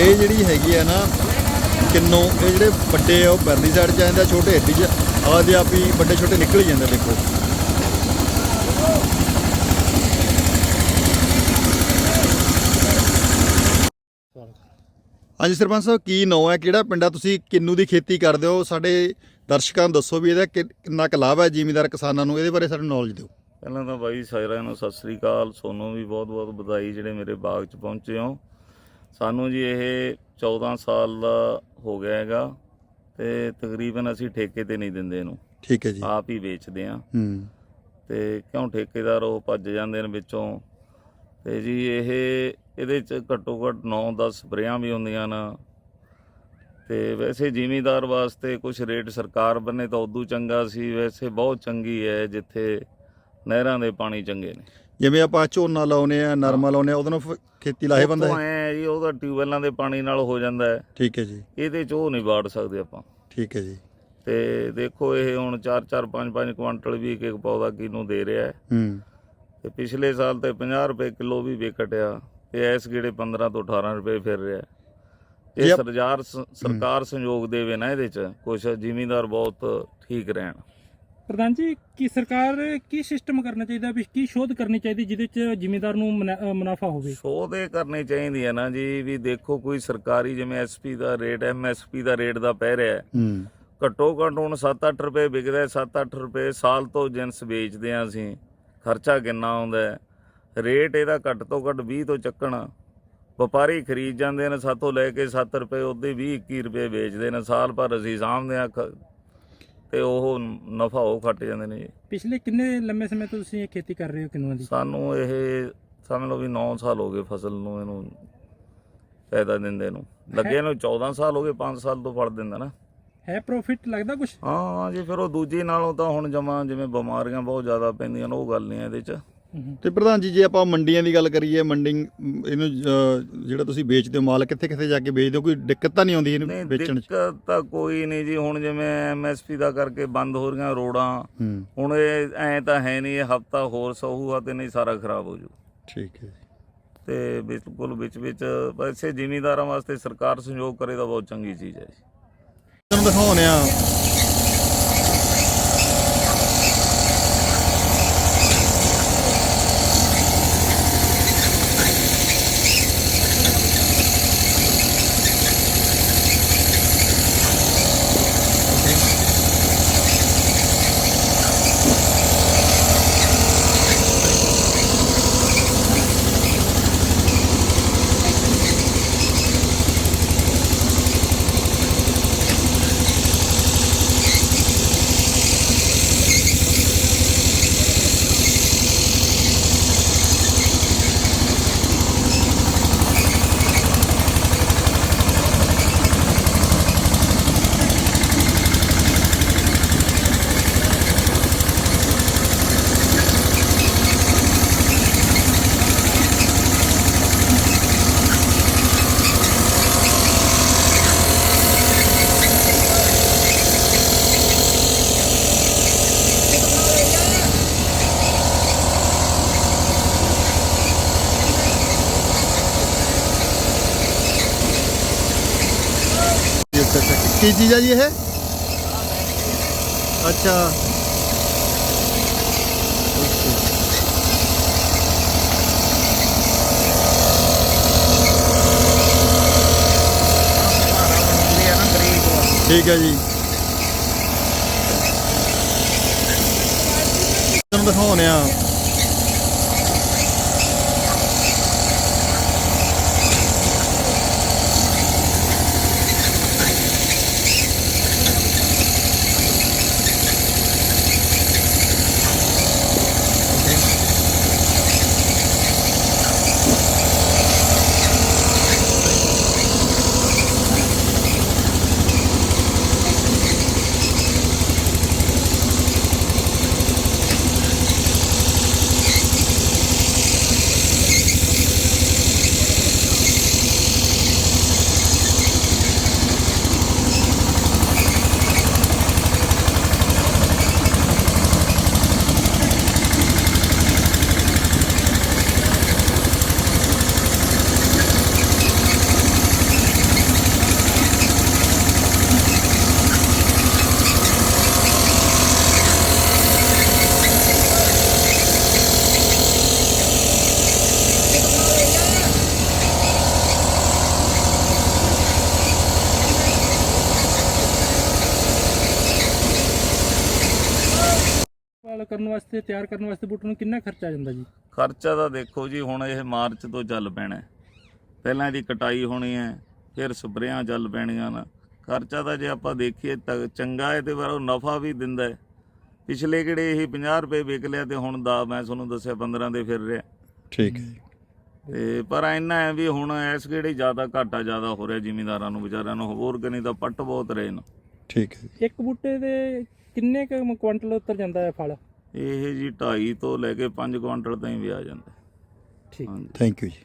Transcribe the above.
ਇਹ ਜਿਹੜੀ ਹੈਗੀ ਆ ਨਾ, ਕਿੰਨੋ, ਇਹ ਜਿਹੜੇ ਵੱਡੇ ਆ, ਉਹ ਪਰਲੀ ਸਾਈਡ ਚ ਜਾਂਦੇ ਛੋਟੇ ਇੱਡੀ ਚ ਆਦੇ ਆਪ ਹੀ ਵੱਡੇ ਛੋਟੇ ਨਿਕਲ ਹੀ ਜਾਂਦੇ, ਦੇਖੋ। ਹਾਂਜੀ, ਸਰਪੰਚ ਸਾਹਿਬ, ਕੀ ਨਾਂ ਹੈ? ਕਿਹੜਾ ਪਿੰਡ ਆ? ਤੁਸੀਂ ਕਿੰਨੂ ਦੀ ਖੇਤੀ ਕਰਦੇ ਹੋ? ਸਾਡੇ ਦਰਸ਼ਕਾਂ ਨੂੰ ਦੱਸੋ ਵੀ ਇਹਦਾ ਕਿ- ਕਿੰਨਾ ਕੁ ਲਾਭ ਹੈ ਜ਼ਿਮੀਦਾਰ ਕਿਸਾਨਾਂ ਨੂੰ? ਇਹਦੇ ਬਾਰੇ ਸਾਨੂੰ ਨੌਲੇਜ ਦਿਓ। ਪਹਿਲਾਂ ਤਾਂ ਬਾਈ ਸਾਰਿਆਂ ਨੂੰ ਸਤਿ ਸ੍ਰੀ ਅਕਾਲ। ਸੋਨੂੰ ਵੀ ਬਹੁਤ-ਬਹੁਤ ਵਧਾਈ ਜਿਹੜੇ ਮੇਰੇ ਬਾਗ 'ਚ ਪਹੁੰਚੇ ਹੋ। ਸਾਨੂੰ ਜੀ ਇਹ 14 ਸਾਲ ਦਾ ਹੋ ਗਿਆ ਹੈਗਾ ਤੇ ਤਕਰੀਬਨ ਅਸੀਂ ਠੇਕੇ ਤੇ ਨਹੀਂ ਦਿੰਦੇ ਇਹਨੂੰ। ਠੀਕ ਹੈ ਜੀ। ਆਪ ਹੀ ਵੇਚਦੇ ਆ ਹੂੰ। ਤੇ ਕਿਉਂ ਠੇਕੇਦਾਰ ਉਹ ਭੱਜ ਜਾਂਦੇ ਨੇ ਵਿੱਚੋਂ? ਤੇ ਜੀ ਇਹ ਇਹਦੇ 'ਚ ਘੱਟੋ ਘੱਟ 9-10 ਸਪਰੇਆਂ ਵੀ ਹੁੰਦੀਆਂ ਨਾ। ਤੇ ਵੈਸੇ ਜ਼ਿਮੀਂਦਾਰ ਵਾਸਤੇ ਕੁਝ ਰੇਟ ਸਰਕਾਰ ਬੰਨੇ ਤਾਂ ਉਦੋਂ ਚੰਗਾ ਸੀ ਵੈਸੇ ਬਹੁਤ ਚੰਗੀ ਹੈ ਜਿੱਥੇ ਨਹਿਰਾਂ ਦੇ ਪਾਣੀ ਚੰਗੇ ਨੇ। ਜਿਵੇਂ ਆਪਾਂ ਝੋਨਾ ਲਾਉਨੇ ਆ ਨਰਮਾ ਲਾਉਨੇ ਆ ਉਹਦੇ ਨਾਲ ਖੇਤੀ ਲਾਹੇਵੰਦ ਹੈ? ਐਂ ਜੀ ਉਹਦਾ ਟਿਊਬਵੈਲਾਂ ਦੇ ਪਾਣੀ ਨਾਲ ਹੋ ਜਾਂਦਾ ਹੈ। ਠੀਕ ਹੈ ਜੀ। ਇਹਦੇ 'ਚ ਉਹ ਨਹੀਂ ਵਾੜ ਸਕਦੇ ਆਪਾਂ। ਠੀਕ ਹੈ ਜੀ। ਤੇ ਦੇਖੋ ਇਹ ਹੁਣ 4-4 5-5 ਕੁਆਂਟਲ ਵੀ ਇੱਕ ਇੱਕ ਪੌਦਾ ਕਿਨੂੰ ਦੇ ਰਿਹਾ ਹੈ। ਹੂੰ। ਤੇ ਪਿਛਲੇ ਸਾਲ ਤੇ 50 ਰੁਪਏ ਕਿਲੋ ਵੀ ਵਿਕਟਿਆ ਤੇ ਇਸ ਗੇੜੇ 15 ਤੋਂ 18 ਰੁਪਏ ਫਿਰ ਰਿਹਾ ਇਹ ਸਰਕਾਰ ਸਰਕਾਰ ਸੰਯੋਗ ਦੇਵੇ ਨਾ ਇਹਦੇ 'ਚ ਕੁਝ ਜ਼ਿਮੀਂਦਾਰ ਬਹੁਤ ਠੀਕ ਰਹਿਣ। ਪ੍ਰਧਾਨ ਜੀ ਕੀ ਸਰਕਾਰ ਕੀ ਸਿਸਟਮ ਕਰਨਾ ਚਾਹੀਦਾ ਵੀ ਕੀ ਸ਼ੋਧ ਕਰਨੀ ਚਾਹੀਦੀ ਜਿਹਦੇ ਚ ਜ਼ਿਮੀਂਦਾਰ ਨੂੰ ਮੁਨਾਫਾ ਹੋਵੇ? ਸੋਧ ਇਹ ਕਰਨੀ ਚਾਹੀਦੀ ਹੈ ਨਾ ਜੀ ਵੀ ਦੇਖੋ ਕੋਈ ਸਰਕਾਰੀ ਜਿਵੇਂ ਐਸਪੀ ਦਾ ਰੇਟ ਐਮਐਸਪੀ ਦਾ ਰੇਟ ਦਾ ਪੈ ਰਿਹਾ ਹੈ। ਘੱਟੋ ਘੱਟ ਹੁਣ 7-8 ਰੁਪਏ ਵਿਕਦਾ ਹੈ 7-8 ਰੁਪਏ ਸਾਲ ਤੋਂ ਜਿੰਸ ਵੇਚਦੇ ਆ ਅਸੀਂ ਖਰਚਾ ਕਿੰਨਾ ਆਉਂਦਾ ਹੈ। ਰੇਟ ਇਹਦਾ ਘੱਟ ਤੋਂ ਘੱਟ 20 ਤੋਂ ਚੱਕਣ। ਵਪਾਰੀ ਖਰੀਦ ਜਾਂਦੇ ਨੇ ਸਾਤੋਂ ਲੈ ਕੇ 7 ਰੁਪਏ ਉਹਦੇ 20 21 ਰੁਪਏ ਵੇਚਦੇ ਨੇ ਸਾਲ ਭਰ ਅਸੀਂ ਸਾਂਭਦੇ ਆ ਤੇ ਉਹ ਨਫਾ ਉਹ ਖੱਟ ਜਾਂਦੇ ਨੇ ਜੀ। ਪਿਛਲੇ ਕਿੰਨੇ ਲੰਮੇ ਸਮੇਂ ਤੋਂ ਤੁਸੀਂ ਇਹ ਖੇਤੀ ਕਰ ਰਹੇ ਹੋ ਕਿਨੂਆਂ ਦੀ? ਸਾਨੂੰ ਇਹ ਸਮਝ ਲਓ ਵੀ 9 ਸਾਲ ਹੋ ਗਏ ਫਸਲ ਨੂੰ ਇਹਨੂੰ ਪੈਦਾ ਦਿੰਦੇ ਨੂੰ। ਲੱਗੇ ਨੂੰ 14 ਸਾਲ ਹੋ ਗਏ 5 ਸਾਲ ਤੋਂ ਫੜ ਦਿੰਦਾ ਨਾ। ਹੈ ਪ੍ਰੋਫਿਟ ਲੱਗਦਾ ਕੁਝ ਹਾਂ ਜੀ ਫਿਰ ਉਹ ਦੂਜੀ ਨਾਲੋਂ ਤਾਂ ਹੁਣ ਜਮਾ ਜਿਵੇਂ ਬਿਮਾਰੀਆਂ ਬਹੁਤ ਜ਼ਿਆਦਾ ਪੈਂਦੀਆਂ ਨੇ ਉਹ ਗੱਲ ਨਹੀਂ ਇਹਦੇ 'ਚ। ਤੇ ਪ੍ਰਧਾਨ ਜੀ ਜੇ ਆਪਾਂ ਮੰਡੀਆਂ ਦੀ ਗੱਲ ਕਰੀਏ ਮੰਡੀ ਇਹਨੂੰ ਜਿਹੜਾ ਤੁਸੀਂ ਵੇਚਦੇ ਹੋ ਮਾਲ ਕਿੱਥੇ ਕਿੱਥੇ ਜਾ ਕੇ ਵੇਚਦੇ ਹੋ? ਕੋਈ ਦਿੱਕਤ ਤਾਂ ਨਹੀਂ ਆਉਂਦੀ ਇਹਨੂੰ ਵੇਚਣ 'ਚ? ਦਿੱਕਤ ਤਾਂ ਕੋਈ ਨਹੀਂ ਜੀ। ਹੁਣ ਜਿਵੇਂ ਐਮਐਸਪੀ ਦਾ ਕਰਕੇ ਬੰਦ ਹੋ ਰਹੀਆਂ ਰੋਡਾਂ ਹੁਣ ਇਹ ਐ ਤਾਂ ਹੈ ਨਹੀਂ ਇਹ ਹਫਤਾ ਹੋਰ ਸਹੂਗਾ ਤੇ ਨਹੀਂ ਸਾਰਾ ਖਰਾਬ ਹੋ ਜੂ ਠੀਕ ਹੈ ਜੀ। ਤੇ ਬਿਲਕੁਲ ਵਿੱਚ ਵਿੱਚ ਵੈਸੇ ਜ਼ਿਮੀਂਦਾਰਾਂ ਵਾਸਤੇ ਸਰਕਾਰ ਸਹਿਯੋਗ ਕਰੇ ਤਾਂ ਬਹੁਤ ਚੰਗੀ ਚੀਜ਼ ਹੈ ਜੀ। ਤੁਹਾਨੂੰ ਦਿਖਾਉਣੇ ਆ ਕੀ ਚੀਜ਼ ਆ ਜੀ ਇਹ ਅੱਛਾ ਠੀਕ ਹੈ ਜੀ ਤੁਹਾਨੂੰ ਦਿਖਾਉਣੇ ਆ ਕਰਨ ਵਾਸਤੇ ਤਿਆਰ ਕਰਨ ਵਾਸਤੇ ਬੂਟੇ ਨੂੰ ਕਿੰਨਾ ਖਰਚਾ ਆ ਜਾਂਦਾ ਜੀ? ਖਰਚਾ ਤਾਂ ਦੇਖੋ ਜੀ ਹੁਣ ਇਹ ਮਾਰਚ ਤੋਂ ਚੱਲ ਪੈਣਾ ਹੈ। ਪਹਿਲਾਂ ਇਹਦੀ ਕਟਾਈ ਹੋਣੀ ਹੈ ਫਿਰ ਸਪਰੇਆਂ ਚੱਲ ਪੈਣੀਆਂ ਨਾ ਖਰਚਾ ਤਾਂ ਜੇ ਆਪਾਂ ਦੇਖੀਏ ਤਾਂ ਚੰਗਾ ਹੈ ਤੇ ਪਰ ਉਹ ਨਫਾ ਵੀ ਦਿੰਦਾ ਹੈ। ਪਿਛਲੇ ਕਿਹੜੇ ਇਹ 50 ਰੁਪਏ ਵਿਕ ਲਿਆ ਤੇ ਹੁਣ ਦਾ ਮੈਂ ਤੁਹਾਨੂੰ ਦੱਸਿਆ 15 ਦੇ ਫਿਰ ਰਿਹਾ। ਠੀਕ। ਹੈ ਜੀ ਤੇ ਪਰ ਇੰਨਾ ਹੈ ਵੀ ਹੁਣ ਇਸ ਕਿਹੜੇ ਜ਼ਿਆਦਾ ਘਾਟਾ ਜ਼ਿਆਦਾ ਹੋ ਰਿਹਾ ਜ਼ਿਮੀਂਦਾਰਾਂ ਨੂੰ ਵਿਚਾਰਿਆਂ ਨੂੰ ਹੋਰ ਕਨੀ ਤਾਂ ਪੱਟ ਬਹੁਤ ਰਹੇ ਨੇ ਠੀਕ ਹੈ ਜੀ। ਇੱਕ ਬੂਟੇ ਦੇ ਕਿੰਨੇ ਕੁ ਕੁਆਂਟਲ ਉਤਰ ਜਾਂਦਾ ਹੈ ਫਲ? ਇਹ ਜੀ 2.5 ਤੋਂ ਲੈ ਕੇ 5 ਕੁਇੰਟਲ ਤਾਈਂ ਵੀ ਆ ਜਾਂਦਾ। ਠੀਕ। ਥੈਂਕ ਯੂ ਜੀ।